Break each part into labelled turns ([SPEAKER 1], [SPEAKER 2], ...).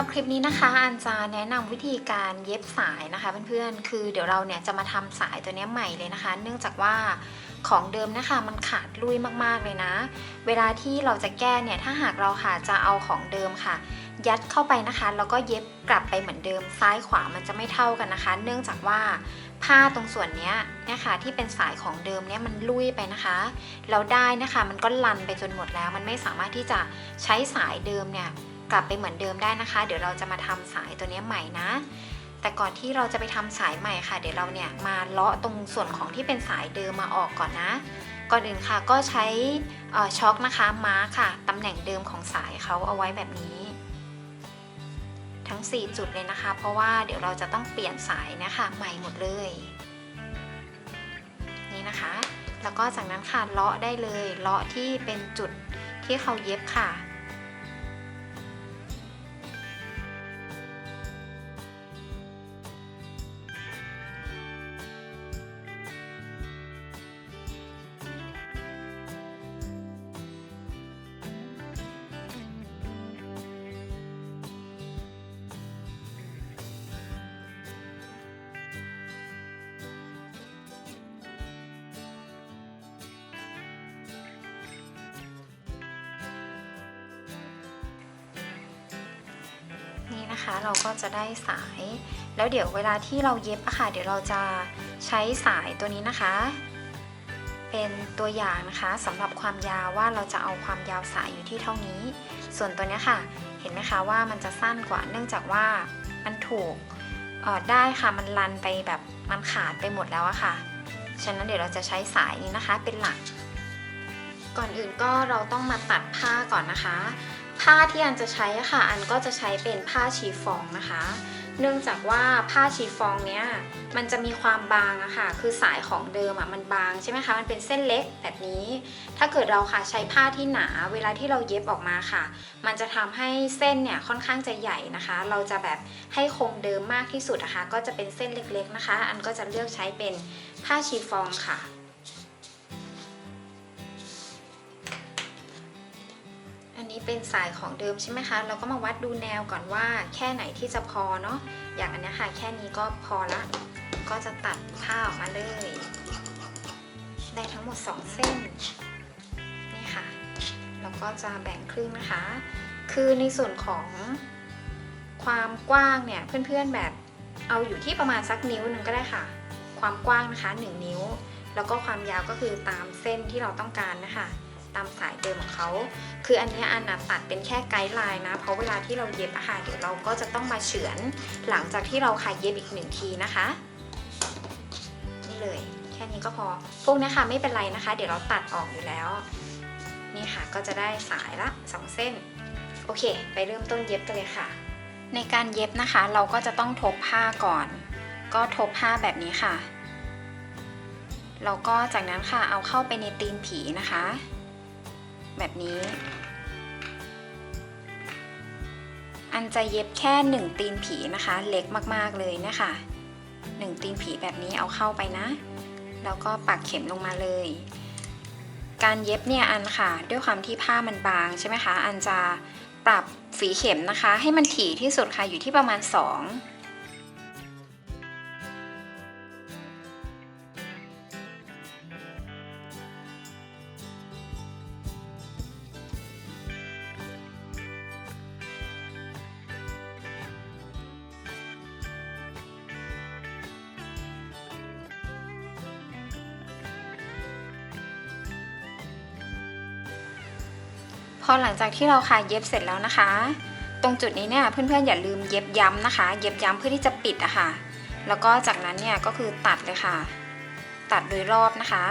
[SPEAKER 1] รับคลิปนี้นะคะอันจะแนะนำวิธีการเย็บสายนะคะเพื่อนๆคือเดี๋ยวเราเนี่ยจะมาทำสายตัวนี้ใหม่เลยนะคะ เนื่องจากว่าของเดิมนะคะมันขาดลุยมากๆเลยนะ เวลาที่เราจะแก้เนี่ยถ้าหากเราค่ะจะเอาของเดิมค่ะ ยัดเข้าไปนะคะแล้วก็เย็บกลับไปเหมือนเดิมซ้ายขวามันจะไม่เท่ากันนะคะ เนื่องจากว่าผ้าตรงส่วนนี้นี่ยค่ะที่เป็นสายของเดิมเนี่ยมันลุยไปนะคะแล้วได้นะคะมันก็ลันไปจนหมดแล้ว มันไม่สามารถที่จะใช้สายเดิมเนี่ย กลับไปเหมือนเดิมได้นะคะ เดี๋ยวเราจะมาทำสายตัวนี้ใหม่นะ แต่ก่อนที่เราจะไปทำสายใหม่ค่ะ เดี๋ยวเราเนี่ยมาเลาะตรงส่วนของที่เป็นสายเดิมมาออกก่อนนะ ก่อนอื่นค่ะก็ใช้ช็อคนะคะมาร์ค่ะตำแหน่งเดิมของสายเขาเอาไว้แบบนี้ ทั้ง 4 จุดเลยนะคะ เพราะว่าเดี๋ยวเราจะต้องเปลี่ยนสายนะคะใหม่หมดเลยนี่นะคะ แล้วก็จากนั้นค่ะเลาะได้เลยเลาะที่เป็นจุดที่เขาเย็บค่ะ นะคะ เราก็จะได้สาย แล้วเดี๋ยวเวลาที่เราเย็บอะค่ะ เดี๋ยวเราจะใช้สายตัวนี้นะคะ เป็นตัวอย่างนะคะสำหรับความยาวว่าเราจะเอาความยาวสายอยู่ที่เท่านี้ ส่วนตัวเนี้ยค่ะ เห็นไหมคะว่ามันจะสั้นกว่าเนื่องจากว่ามันถูกเอ่อได้ค่ะมันลันไปแบบมันขาดไปหมดแล้วอะค่ะ ฉะนั้นเดี๋ยวเราจะใช้สายนี้นะคะเป็นหลัก ก่อนอื่นก็เราต้องมาตัดผ้าก่อนนะคะ ผ้าที่อันจะใช้ค่ะ อันก็จะใช้เป็นผ้าชีฟองนะคะ เนื่องจากว่าผ้าชีฟองเนี้ยมันจะมีความบางอะค่ะ คือสายของเดิมอะมันบางใช่ไหมคะ มันเป็นเส้นเล็กแบบนี้ ถ้าเกิดเราค่ะใช้ผ้าที่หนา เวลาที่เราเย็บออกมาค่ะ มันจะทำให้เส้นเนี่ยค่อนข้างจะใหญ่นะคะ เราจะแบบให้คงเดิมมากที่สุดนะคะ ก็จะเป็นเส้นเล็กๆนะคะ อันก็จะเลือกใช้เป็นผ้าชีฟองค่ะ นี้เป็นสายของเดิมใช่ไหมคะ เราก็มาวัดดูแนวก่อนว่า แค่ไหนที่จะพอเนาะ อย่างอันนี้ค่ะ แค่นี้ก็พอละ ก็จะตัดผ้าออกมาเลย ได้ทั้งหมด 2 เส้น นี่ค่ะ แล้วก็จะแบ่งครึ่งนะคะ คือในส่วนของความกว้างเนี่ยเพื่อนๆแบบเอาอยู่ที่ประมาณสักนิ้วหนึ่งก็ได้ค่ะ ความกว้างนะคะ 1 นิ้ว แล้วก็ความยาวก็คือตามเส้นที่เราต้องการนะคะ ตามสายเดิมของเขา คืออันนี้อันนะตัดเป็นแค่ไกด์ไลน์นะ เพราะเวลาที่เราเย็บอะค่ะเดี๋ยวเราก็จะต้องมาเฉือน หลังจากที่เราค่ะเย็บอีกหนึ่งทีนะคะ นี่เลย แค่นี้ก็พอ พวกนี้ค่ะไม่เป็นไรนะคะ เดี๋ยวเราตัดออกอยู่แล้ว นี่ค่ะก็จะได้สายละสองเส้น โอเค ไปเริ่มต้นเย็บกันเลยค่ะ ในการเย็บนะคะ เราก็จะต้องทบผ้าก่อน ก็ทบผ้าแบบนี้ค่ะแล้วก็จากนั้นค่ะเอาเข้าไปในตีนผีนะคะ แบบนี้ อันจะเย็บแค่หนึ่งตีนผีนะคะ เล็กมากๆเลยนะคะหนึ่งตีนผีแบบนี้เอาเข้าไปนะ แล้วก็ปักเข็มลงมาเลย การเย็บเนี่ยอันค่ะ ด้วยความที่ผ้ามันบางใช่ไหมคะ อันจะปรับฝีเข็มนะคะ ให้มันถี่ที่สุดค่ะอยู่ที่ประมาณ 2 อหลังจากที่เราค่ะเย็บเสร็จแล้วนะคะ ตรงจุดนี้เนี่ยเพื่อนๆอย่าลืมเย็บย้ำนะคะ เย็บย้ำเพื่อที่จะปิดอะค่ะ แล้วก็จากนั้นเนี่ยก็คือตัดเลยค่ะ ตัดโดยรอบนะคะ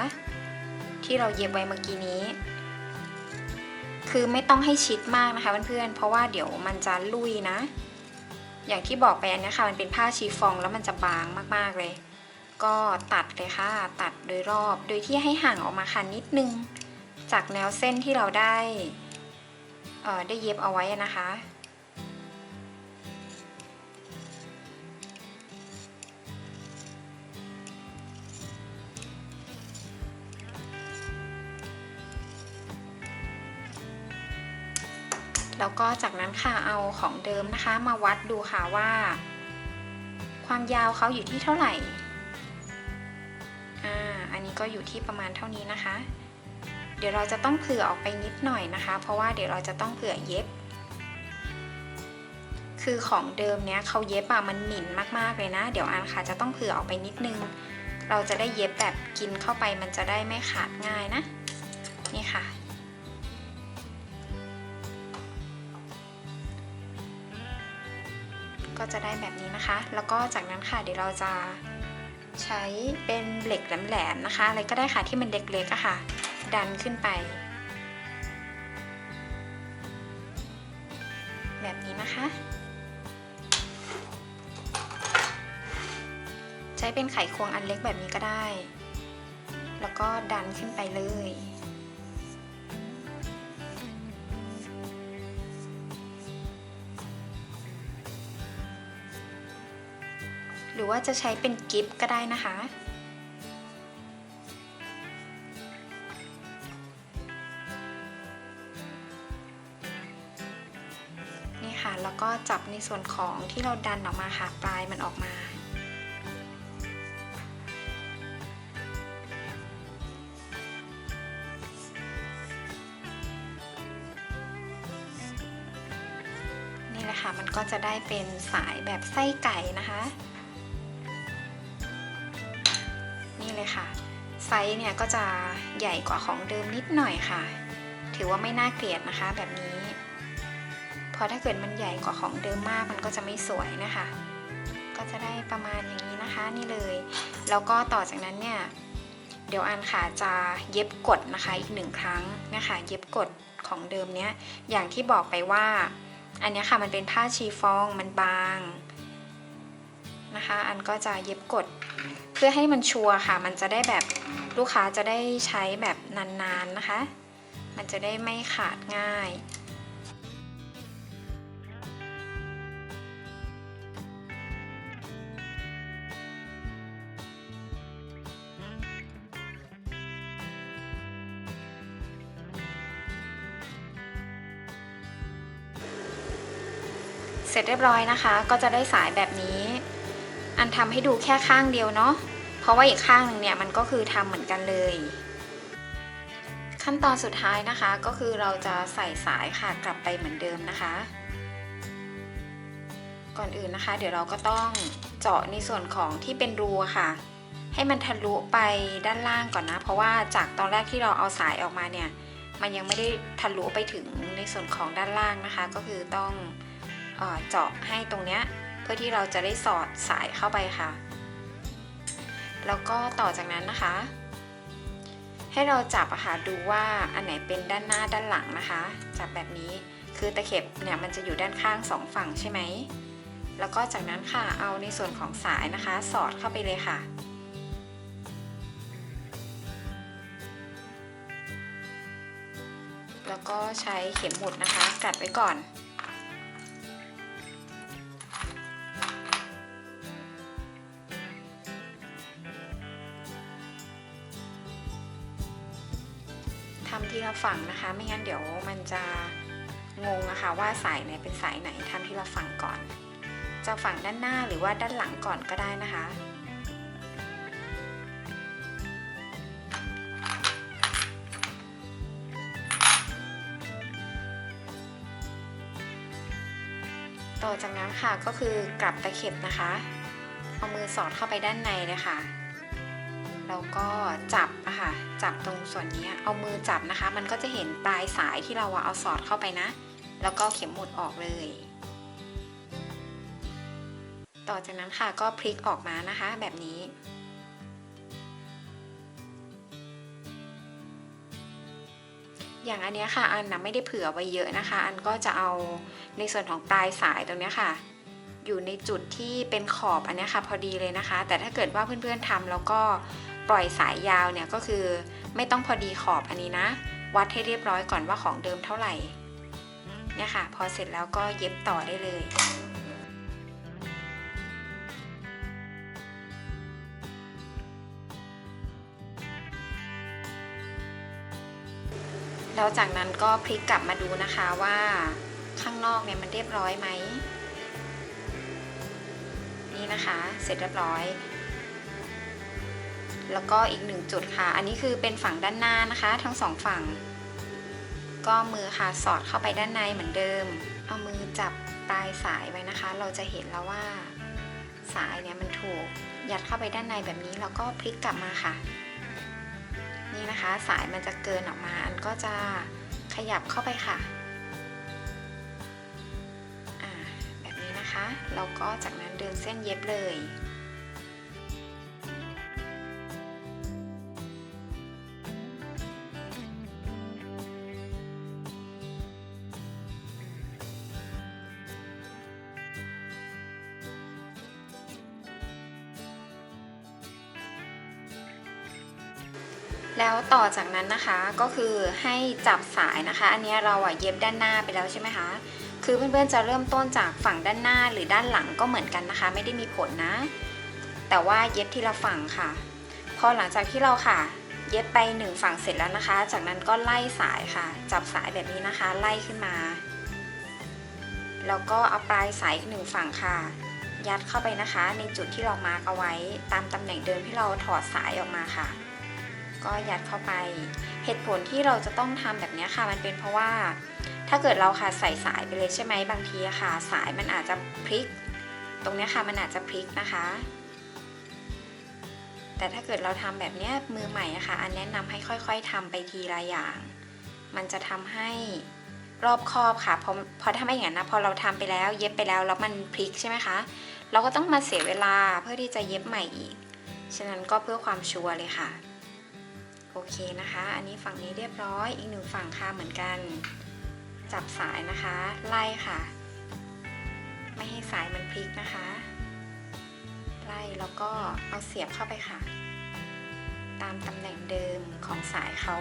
[SPEAKER 1] ที่เราเย็บไว้เมื่อกี้นี้ คือไม่ต้องให้ชิดมากนะคะเพื่อนๆเพราะว่าเดี๋ยวมันจะลุยนะ อย่างที่บอกไปอันนี้ค่ะมันเป็นผ้าชีฟองแล้วมันจะบางมากๆเลย ก็ตัดเลยค่ะ ตัดโดยรอบโดยที่ให้ห่างออกมาค่ะนิดนึงจากแนวเส้นที่เราได้ ได้เย็บเอาไว้นะคะ แล้วก็จากนั้นค่ะเอาของเดิมนะคะ มาวัดดูค่ะว่า ความยาวเขาอยู่ที่เท่าไหร่ อ่า อันนี้ก็อยู่ที่ประมาณเท่านี้นะคะ เดี๋ยวเราจะต้องเผื่อออกไปนิดหน่อยนะคะ เพราะว่าเดี๋ยวเราจะต้องเผื่อเย็บ คือของเดิมเนี้ยเขาเย็บอะมันหมิ่นมากๆเลยนะ เดี๋ยวอันค่ะจะต้องเผื่อออกไปนิดนึง เราจะได้เย็บแบบกินเข้าไปมันจะได้ไม่ขาดง่ายนะ นี่ค่ะก็จะได้แบบนี้นะคะ แล้วก็จากนั้นค่ะเดี๋ยวเราจะใช้เป็นเหล็กแหลมๆนะคะ อะไรก็ได้ค่ะที่มันเล็กๆอะค่ะ ดันขึ้นไป แบบนี้นะคะ ใช้เป็นไขควงอันเล็กแบบนี้ก็ได้ แล้วก็ดันขึ้นไปเลยหรือว่าจะใช้เป็นกิฟต์ก็ได้นะคะ จับในส่วนของที่เราดันออกมาค่ะปลายมันออกมา นี่แหละค่ะมันก็จะได้เป็นสายแบบไส้ไก่นะคะ นี่เลยค่ะ ไซส์เนี่ยก็จะใหญ่กว่าของเดิมนิดหน่อยค่ะ ถือว่าไม่น่าเกลียดนะคะแบบนี้ ราะถ้าเกิดมันใหญ่กว่าของเดิมมากมันก็จะไม่สวยนะคะ ก็จะได้ประมาณอย่างนี้นะคะนี่เลย แล้วก็ต่อจากนั้นเนี่ยเดี๋ยวอันค่ะจะเย็บกดนะคะอีกหนึ่งครั้งนะคะ เย็บกดของเดิมเนี้ยอย่างที่บอกไปว่า อันนี้ค่ะมันเป็นผ้าชีฟองมันบางนะคะ อันก็จะเย็บกดเพื่อให้มันชัวร์ค่ะ มันจะได้แบบลูกค้าจะได้ใช้แบบนานๆนะคะ มันจะได้ไม่ขาดง่าย เสร็จเรียบร้อยนะคะ ก็จะได้สายแบบนี้ อันทำให้ดูแค่ข้างเดียวเนาะเพราะว่าอีกข้างหนึ่งเนี่ยมันก็คือทำเหมือนกันเลย ขั้นตอนสุดท้ายนะคะก็คือเราจะใส่สายค่ะกลับไปเหมือนเดิมนะคะ ก่อนอื่นนะคะ เดี๋ยวเราก็ต้องเจาะในส่วนของที่เป็นรูค่ะ ให้มันทะลุไปด้านล่างก่อนนะ เพราะว่าจากตอนแรกที่เราเอาสายออกมาเนี่ย มันยังไม่ได้ทะลุไปถึงในส่วนของด้านล่างนะคะ ก็คือต้อง เจาะให้ตรงเนี้ยเพื่อที่เราจะได้สอดสายเข้าไปค่ะ แล้วก็ต่อจากนั้นนะคะ ให้เราจับอะค่ะดูว่าอันไหนเป็นด้านหน้าด้านหลังนะคะ จับแบบนี้คือตะเข็บเนี่ยมันจะอยู่ด้านข้างสองฝั่งใช่ไหมแล้วก็จากนั้นค่ะเอาในส่วนของสายนะคะ สอดเข้าไปเลยค่ะ แล้วก็ใช้เข็มหมุดนะคะ กัดไว้ก่อน ทำทีละฝั่งนะคะ ไม่งั้นเดี๋ยวมันจะงงอะค่ะว่าสายไหนเป็นสายไหนทำทีละฝั่งก่อน จะฝั่งด้านหน้าหรือว่าด้านหลังก่อนก็ได้นะคะต่อจากนั้นค่ะก็คือกลับตะเข็บนะคะ เอามือสอดเข้าไปด้านในเลยค่ะ แล้วก็จับอะค่ะจับตรงส่วนนี้เอามือจับนะคะ มันก็จะเห็นปลายสายที่เราเอาสอดเข้าไปนะ แล้วก็เข็มหมุดออกเลย ต่อจากนั้นค่ะก็พลิกออกมานะคะ แบบนี้ อย่างอันเนี้ยค่ะอันนะไม่ได้เผื่อไว้เยอะนะคะ อันก็จะเอาในส่วนของปลายสายตรงนี้ค่ะอยู่ในจุดที่เป็นขอบอันนี้ค่ะพอดีเลยนะคะ แต่ถ้าเกิดว่าเพื่อนๆทำแล้วก็ ปล่อยสายยาวเนี่ยก็คือไม่ต้องพอดีขอบอันนี้นะ วัดให้เรียบร้อยก่อนว่าของเดิมเท่าไหร่เนี่ยค่ะ พอเสร็จแล้วก็เย็บต่อได้เลยแล้วจากนั้นก็พลิกกลับมาดูนะคะว่าข้างนอกเนี่ยมันเรียบร้อยไหม นี่นะคะ เสร็จเรียบร้อย แล้วก็อีกหนึ่งจุดค่ะ อันนี้คือเป็นฝั่งด้านหน้านะคะ ทั้งสองฝั่ง ก็มือค่ะสอดเข้าไปด้านในเหมือนเดิม เอามือจับปลายสายไว้นะคะ เราจะเห็นแล้วว่าสายเนี่ยมันถูกยัดเข้าไปด้านในแบบนี้แล้วก็พลิกกลับมาค่ะ นี่นะคะสายมันจะเกินออกมา อันก็จะขยับเข้าไปค่ะแบบนี้นะคะ เราก็จากนั้นเดินเส้นเย็บเลย แล้วต่อจากนั้นนะคะก็คือให้จับสายนะคะ อันนี้เราอะเย็บด้านหน้าไปแล้วใช่ไหมคะ คือเพื่อนๆจะเริ่มต้นจากฝั่งด้านหน้าหรือด้านหลังก็เหมือนกันนะคะ ไม่ได้มีผลนะ แต่ว่าเย็บทีละฝั่งค่ะ พอหลังจากที่เราค่ะ เย็บไปหนึ่งฝั่งเสร็จแล้วนะคะ จากนั้นก็ไล่สายค่ะ จับสายแบบนี้นะคะ ไล่ขึ้นมา แล้วก็เอาปลายสายอีกหนึ่งฝั่งค่ะ ยัดเข้าไปนะคะ ในจุดที่เรามาร์กเอาไว้ ตามตำแหน่งเดิมที่เราถอดสายออกมาค่ะ ก็ยัดเข้าไป เหตุผลที่เราจะต้องทำแบบนี้ค่ะ มันเป็นเพราะว่า ถ้าเกิดเราค่ะใส่สายไปเลยใช่ไหมบางทีอะค่ะ สายมันอาจจะพลิก ตรงนี้ค่ะมันอาจจะพลิกนะคะ แต่ถ้าเกิดเราทำแบบนี้มือใหม่อะค่ะอันแนะนำให้ค่อยๆทำไปทีละอย่าง มันจะทำให้รอบคอบค่ะเพราะเพราะถ้าไม่อย่างนั้นนะพอเราทำไปแล้ว เย็บไปแล้วแล้วมันพลิกใช่ไหมคะเราก็ต้องมาเสียเวลาเพื่อที่จะเย็บใหม่อีก ฉะนั้นก็เพื่อความชัวร์เลยค่ะ โอเคนะคะ อันนี้ฝั่งนี้เรียบร้อย อีกหนึ่งฝั่งค่ะเหมือนกัน จับสายนะคะ ไล่ค่ะ ไม่ให้สายมันพลิกนะคะ ไล่แล้วก็เอาเสียบเข้าไปค่ะ ตามตำแหน่งเดิมของสายเขา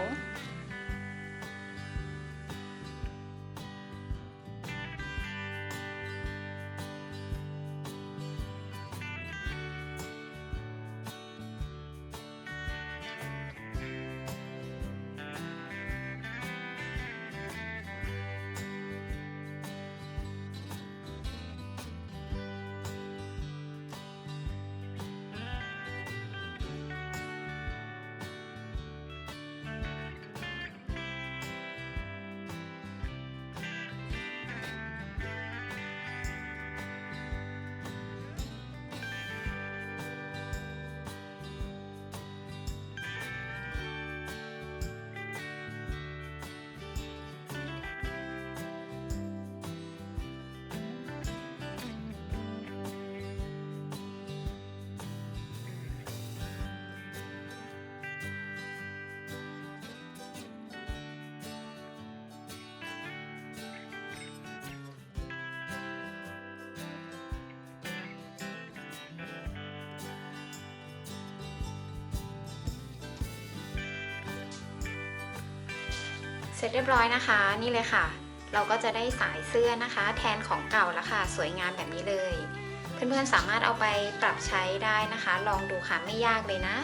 [SPEAKER 1] เสร็จเรียบร้อยนะคะ นี่เลยค่ะ เราก็จะได้สายเสื้อนะคะ แทนของเก่าแล้วค่ะ สวยงามแบบนี้เลย เพื่อนๆสามารถเอาไปปรับใช้ได้นะคะ ลองดูค่ะไม่ยากเลยนะ